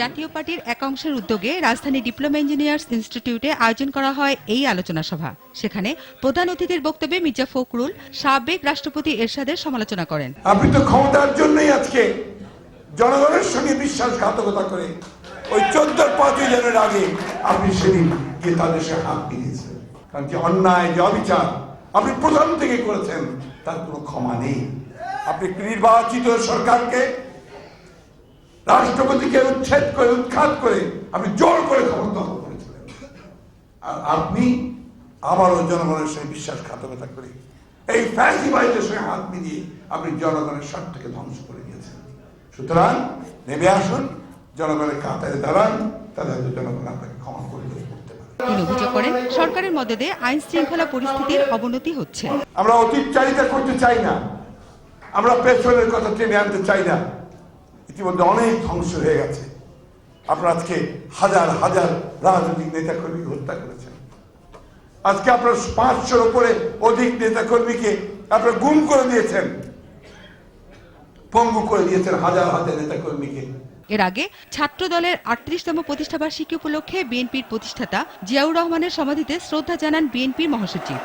জাতীয় পার্টির একাংশের উদ্যোগে রাজধানী ডিপ্লোমা ইঞ্জিনিয়ার্স ইনস্টিটিউটে আয়োজন করা হয় এই আলোচনা সভা। সেখানে প্রধান অতিথির বক্তব্যে মির্জা ফখরুল, সাবেক রাষ্ট্রপতি এরশাদের সমালোচনা করেন। আপনি তো ক্ষমতার জন্যই আজকে জনগণের সঙ্গে বিশ্বাসঘাতকতা করে ওই চোদ্দ পাঁচই জনের আগে আপনি সেদিন গিয়ে তাদের সঙ্গে হাত মিলিয়েছেন। কারণ যে অন্যায়, যে অবিচার আপনি প্রথম থেকে করেছেন, তার কোনো ক্ষমা নেই। আপনি নির্বাচিত সরকারকে রাষ্ট্রপতিকে উচ্ছেদ করে উৎখাত করে আপনি জোর করে ক্ষমতা দখল করেছিলেন। আর আপনি আবারও জনগণের সঙ্গে বিশ্বাসঘাতকতা করে এই ফ্যাসিবাইদের সঙ্গে হাত মিলিয়ে আপনি জনগণের স্বার্থকে ধ্বংস করে দিয়েছেন। সুতরাং নেমে আসুন জনগণের কাতারে দাঁড়ান তাহলে হয়তো জনগণ আপনাকে ক্ষমা করে করতে পারে। তিনি অভিযোগ করেন সরকারের মদদে আইন শৃঙ্খলা পরিস্থিতির অবনতি হচ্ছে। আমরা অতীত চারিতা করতে চাই না। আমরা পেছনের কথা টেনে আনতে চাই না। ইতিমধ্যে অনেক ধ্বংস হয়ে গেছে। আপনারা আজকে হাজার হাজার রাজনৈতিক নেতা কর্মীকে হত্যা করেছেন। আজকে আপনার পাঁচশোর উপরে অধিক নেতা কর্মীকে আপনারা গুম করে দিয়েছেন। পঙ্গু করে দিয়েছেন হাজার হাজার নেতা কর্মীকে এর আগে ছাত্র দলের আটত্রিশতম প্রতিষ্ঠাবার্ষিকী উপলক্ষে বিএনপির প্রতিষ্ঠাতা জিয়াউর রহমানের সমাধিতে শ্রদ্ধা জানান বিএনপির মহাসচিব।